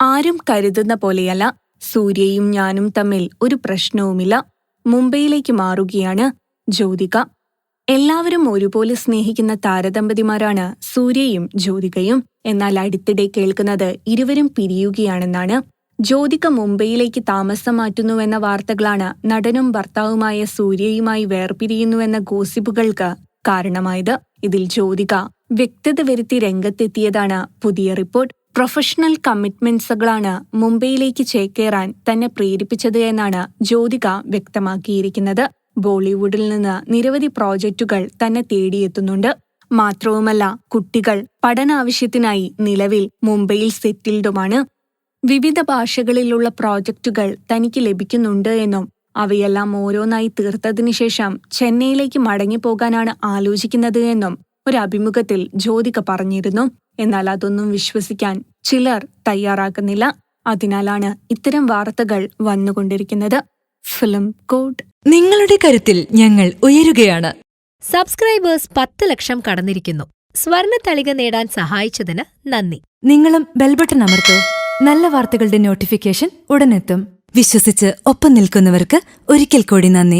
ആരും കരുതുന്ന പോലെയല്ല സൂര്യയും ഞാനും തമ്മിൽ ഒരു പ്രശ്നവുമില്ല. മുംബൈയിലേക്ക് മാറുകയാണ് ജ്യോതിക. എല്ലാവരും ഒരുപോലെ സ്നേഹിക്കുന്ന താരദമ്പതിമാരാണ് സൂര്യയും ജ്യോതികയും. എന്നാൽ അടുത്തിടെ കേൾക്കുന്നത് ഇരുവരും പിരിയുകയാണെന്നാണ്. ജ്യോതിക മുംബൈയിലേക്ക് താമസം മാറ്റുന്നുവെന്ന വാർത്തകളാണ് നടനും ഭർത്താവുമായ സൂര്യയുമായി വേർപിരിയുന്നുവെന്ന ഗോസിപ്പുകൾക്ക് കാരണമായത്. ഇതിൽ ജ്യോതിക വ്യക്തത വരുത്തി രംഗത്തെത്തിയതാണ് പുതിയ റിപ്പോർട്ട്. പ്രൊഫഷണൽ കമ്മിറ്റ്മെന്റ്സുകളാണ് മുംബൈയിലേക്ക് ചേക്കേറാൻ തന്നെ പ്രേരിപ്പിച്ചത് എന്നാണ് ജ്യോതിക വ്യക്തമാക്കിയിരിക്കുന്നത്. ബോളിവുഡിൽ നിന്ന് നിരവധി പ്രോജക്റ്റുകൾ തന്നെ തേടിയെത്തുന്നുണ്ട്. മാത്രവുമല്ല കുട്ടികൾ പഠനാവശ്യത്തിനായി നിലവിൽ മുംബൈയിൽ സെറ്റിൽഡുമാണ്. വിവിധ ഭാഷകളിലുള്ള പ്രോജക്റ്റുകൾ തനിക്ക് ലഭിക്കുന്നുണ്ട് എന്നും അവയെല്ലാം ഓരോന്നായി തീർത്തതിനു ശേഷം ചെന്നൈയിലേക്ക് മടങ്ങിപ്പോകാനാണ് ആലോചിക്കുന്നത് എന്നും ഒരു അഭിമുഖത്തിൽ ജ്യോതിക പറഞ്ഞിരുന്നു. എന്നാൽ അതൊന്നും വിശ്വസിക്കാൻ ചിലർ തയ്യാറാക്കുന്നില്ല അതിനാലാണ് ഇത്തരം വാർത്തകൾ വന്നുകൊണ്ടിരിക്കുന്നത്. ഫിലിം കോഡ് നിങ്ങളുടെ കരുത്തിൽ ഞങ്ങൾ ഉയരുകയാണ്. സബ്സ്ക്രൈബേഴ്സ് പത്ത് ലക്ഷം കടന്നിരിക്കുന്നു. സ്വർണ തളിക നേടാൻ സഹായിച്ചതിന് നന്ദി. നിങ്ങളും ബെൽബട്ടൺ അമർത്തോ. നല്ല വാർത്തകളുടെ നോട്ടിഫിക്കേഷൻ ഉടനെത്തും. വിശ്വസിച്ച് ഒപ്പം നിൽക്കുന്നവർക്ക് ഒരിക്കൽ കൂടി നന്ദി.